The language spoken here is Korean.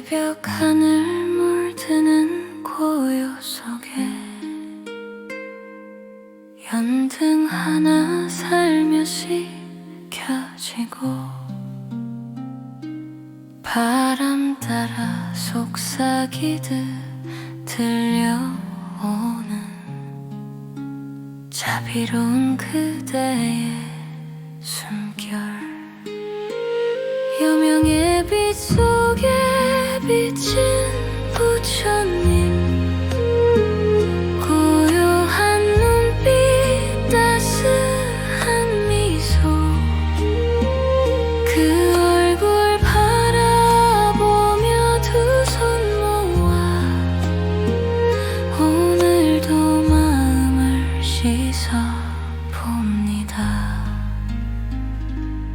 새벽 하늘 물드는 고요 속에 연등 하나 살며시 켜지고 바람 따라 속삭이듯 들려오는 자비로운 그대의 숨결. 여명의 빛 속에 봅니다.